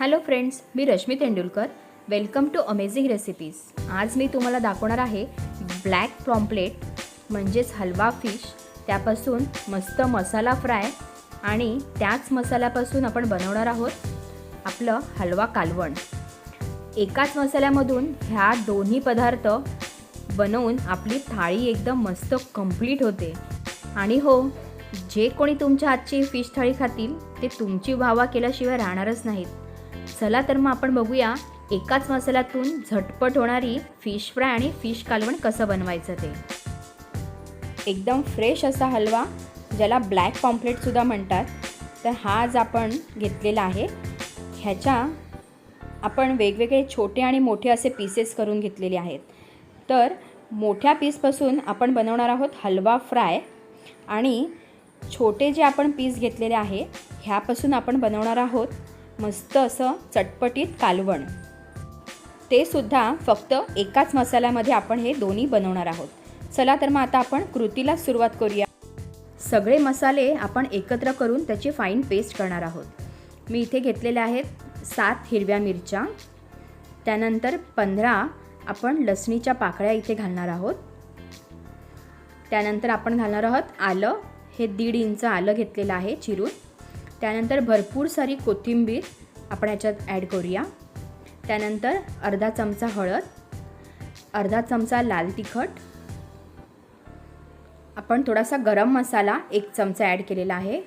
Hello friends me Rashmi Tendulkar. Welcome to amazing recipes आज मी तुम्हाला दाखवणार आहे ब्लॅक प्रॉम्पलेट म्हणजेच हलवा फिश त्यापासून मस्त मसाला फ्राय आणि त्याच मसाल्यापासून आपण बनवणार आहोत आपलं हलवा कालवण. एकाच मसाल्यामधून ह्या दोन्ही पदार्थ बनवून आपली थाळी एकदम मस्त कंप्लीट होते. आणि हो जे कोणी तुमच्या हातची फिश थाळी खातील ते तुमची वाहवा केल्याशिवाय राहणारच नाहीत. चला तर मग आपण बघूया एकाच मसाल्यातून झटपट होणारी फिश फ्राय आणि फिश कालवण कसं बनवायचं ते. एकदम फ्रेश असा हलवा ज्याला ब्लॅक पॉम्पलेटसुद्धा म्हणतात. तर हा आज आपण घेतलेला आहे. ह्याच्या आपण वेगवेगळे छोटे आणि मोठे असे पीसेस करून घेतलेले आहेत. तर मोठ्या पीसपासून आपण बनवणार आहोत हलवा फ्राय आणि छोटे जे आपण पीस घेतलेले आहे ह्यापासून आपण बनवणार आहोत मस्त असं चटपटीत कालवण. ते सुद्धा फक्त एकाच मसाल्यामध्ये आपण हे दोन्ही बनवणार आहोत. चला तर मग आता आपण कृतीला सुरुवात करूया. सगळे मसाले आपण एकत्र करून त्याची फाईन पेस्ट करणार आहोत. मी इथे घेतलेले आहेत सात हिरव्या मिरच्या. त्यानंतर पंधरा आपण लसणीच्या पाकळ्या इथे घालणार आहोत. त्यानंतर आपण घालणार आहोत आलं. हे दीड इंच आलं घेतलेलं आहे चिरून. त्यानंतर भरपूर सारी कोथिंबीर आपण ह्याच्यात ॲड करूया. त्यानंतर अर्धा चमचा हळद अर्धा चमचा लाल तिखट आपण थोडासा गरम मसाला एक चमचा ॲड केलेला आहे.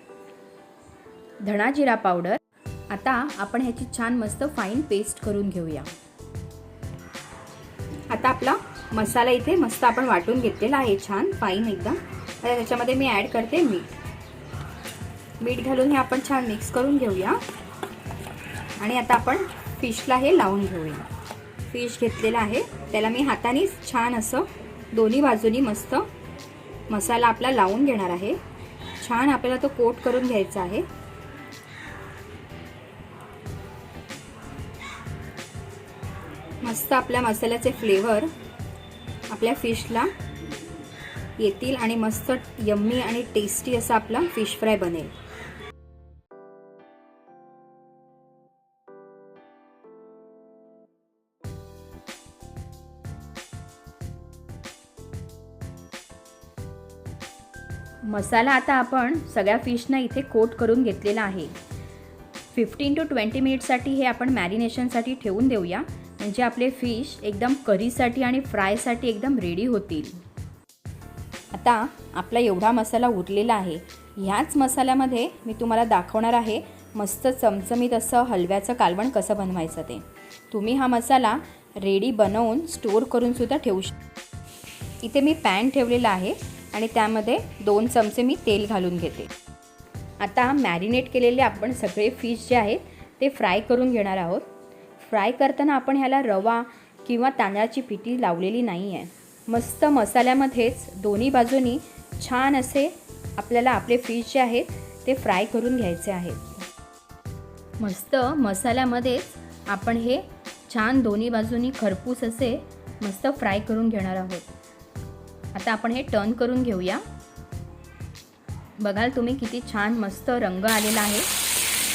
धणा जिरा पावडर आता आपण ह्याची छान मस्त फाईन पेस्ट करून घेऊया. आता आपला मसाला इथे मस्त आपण वाटून घेतलेला आहे छान फाईन एकदम. आता त्याच्यामध्ये मी ॲड करते मीठ. मीठ घालून हे आपण छान मिक्स करून घेऊया. आणि आता आपण फिशला हे लावून घेऊया. फिश घेतलेला आहे. त्याला मी हातानेच छान असं दोन्ही बाजूनी मस्त मसाला आपला लावून घेणार आहे. छान आपल्याला तो कोट करून घ्यायचा आहे. मस्त आपल्या मसाल्याचे फ्लेवर आपल्या फिशला येतील आणि मस्त यम्मी आणि टेस्टी असा आपला फिश फ्राय बनेल. मसाला आता आपण सगळ्या फिशना इथे कोट करून घेतलेला आहे. फिफ्टीन टू ट्वेंटी मिनिटसाठी हे आपण मॅरिनेशनसाठी ठेवून देऊया. म्हणजे आपले फिश एकदम करीसाठी आणि फ्रायसाठी एकदम रेडी होतील. आता आपला एवढा मसाला उरलेला आहे. ह्याच मसाल्यामध्ये मी तुम्हाला दाखवणार आहे मस्त चमचमीत असं हलव्याचं कालवण कसं बनवायचं ते. तुम्ही हा मसाला रेडी बनवून स्टोअर करूनसुद्धा ठेवू शक इथे मी पॅन ठेवलेला आहे. आणि त्यामध्ये दोन चमचे मी तेल घालून घेते. आता मॅरिनेट केलेले आपण सगळे फिश जे आहेत ते फ्राय करून घेणार आहोत. फ्राय करताना आपण ह्याला रवा किंवा तांदळाची पिठी लावलेली नाही आहे मस्त मसाल्यामध्येच दोन्ही बाजूनी छान असे आपल्याला आपले फिश जे आहेत ते फ्राय करून घ्यायचे आहेत. मस्त मसाल्यामध्येच आपण हे छान दोन्ही बाजूनी खरपूस असे मस्त फ्राय करून घेणार आहोत. आता आपण हे टर्न करून घेऊया. बघाल तुम्ही किती छान मस्त रंग आलेला आहे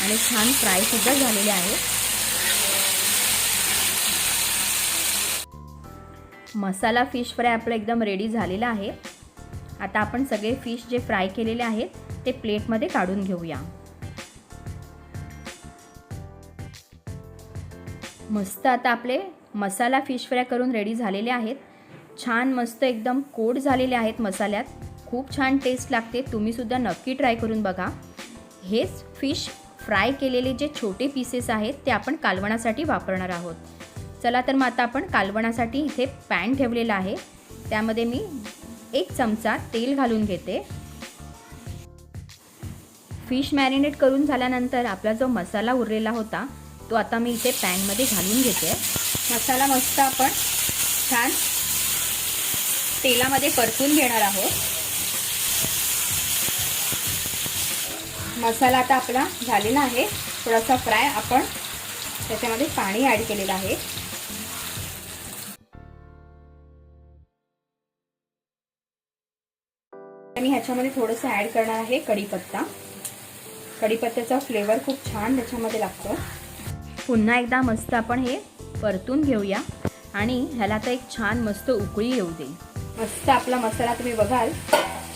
आणि छान फ्रायसुद्धा झालेले आहे. मसाला फिश फ्राय आपलं एकदम रेडी झालेला आहे. आता आपण सगळे फिश जे फ्राय केलेले आहेत ते प्लेटमध्ये काढून घेऊया. मस्त आता आपले मसाला फिश फ्राय करून रेडी झालेले आहेत. छान मस्त एकदम कोट झालेले आहेत मसाल्यात. खूप छान टेस्ट लागते. तुम्हीसुद्धा नक्की ट्राय करून बघा. हेच फिश फ्राय केलेले जे छोटे पीसेस आहेत ते आपण कालवणासाठी वापरणार आहोत. चला तर मग आता आपण कालवणासाठी इथे पॅन ठेवलेला आहे. त्यामध्ये मी एक चमचा तेल घालून घेते. फिश मॅरिनेट करून झाल्यानंतर आपला जो मसाला उरलेला होता तो आता मी इथे पॅनमध्ये घालून घेते. मसाला मस्त आपण छान तेलामध्ये परतून घेणार आहोत. मसाला आता आपला झालेला आहे. थोडासा फ्राय आपण त्याच्यामध्ये पाणी ॲड केलेलं आहे. मी ह्याच्यामध्ये थोडंसं ॲड करणार आहे कढीपत्ता. कढीपत्त्याचा फ्लेवर खूप छान त्याच्यामध्ये लागतो. पुन्हा एकदा मस्त आपण हे परतून घेऊया. आणि ह्याला आता एक छान मस्त उकळी येऊ दे. मस्त आपला मसाला तुम्ही बघाल.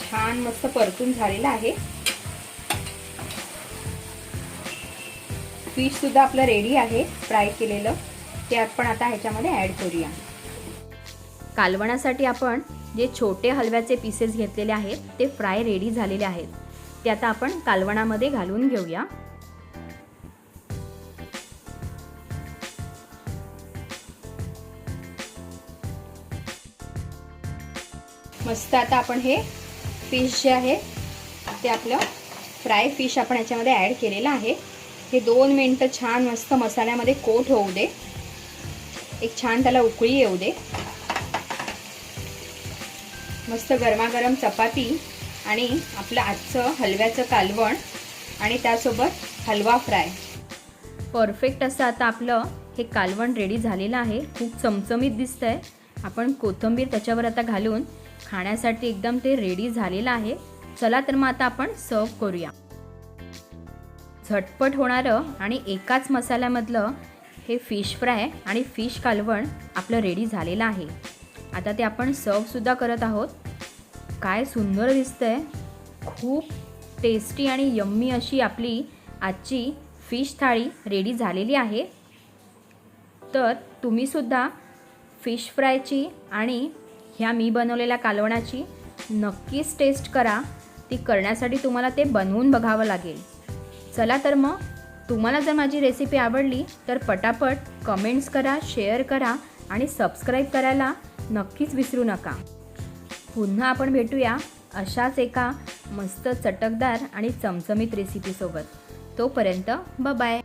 छान मस्त परतून झालेला आहे. फिश सुद्धा आपलं रेडी आहे फ्राय केलेलं. ते आपण आता ह्याच्यामध्ये ॲड करूया. कालवणासाठी आपण जे छोटे हलव्याचे पीसेस घेतलेले आहेत ते फ्राय रेडी झालेले आहेत. ते आता आपण कालवणामध्ये घालून घेऊया. मस्त आता आपण हे फिश जे आहे ते आपलं फ्राय फिश आपण याच्यामध्ये ॲड केलेलं आहे. हे दोन मिनटं छान मस्त मसाल्यामध्ये कोट होऊ दे. एक छान त्याला उकळी येऊ दे. मस्त गरमागरम चपाती आणि आपलं आजचं हलव्याचं कालवण आणि त्यासोबत हलवा फ्राय परफेक्ट असं आता आपलं हे कालवण रेडी झालेलं आहे. खूप चमचमीत दिसतं आहे आपण कोथिंबीर त्याच्यावर आता घालून खाण्यासाठी एकदम ते रेडी झालेलं आहे. चला तर मग आता आपण सर्व करूया. झटपट होणारं आणि एकाच मसाल्यामधलं हे फिश फ्राय आणि फिश कालवण आपलं रेडी झालेलं आहे. आता ते आपण सर्वसुद्धा करत आहोत. काय सुंदर दिसतंय. खूप टेस्टी आणि यम्मी अशी आपली आजची फिश थाळी रेडी झालेली आहे. तर तुम्हीसुद्धा फिश फ्रायची आणि ह्या मी बनवलेल्या कालवणाची नक्कीच टेस्ट करा. ती करण्यासाठी तुम्हाला ते बनवून बघावं लागेल. चला तर मग तुम्हाला जर माझी रेसिपी आवडली तर पटापट कमेंट्स करा शेअर करा आणि सबस्क्राईब करायला नक्कीच विसरू नका. पुन्हा आपण भेटूया अशाच एका मस्त चटकदार आणि चमचमीत रेसिपीसोबत तोपर्यंत ब बाय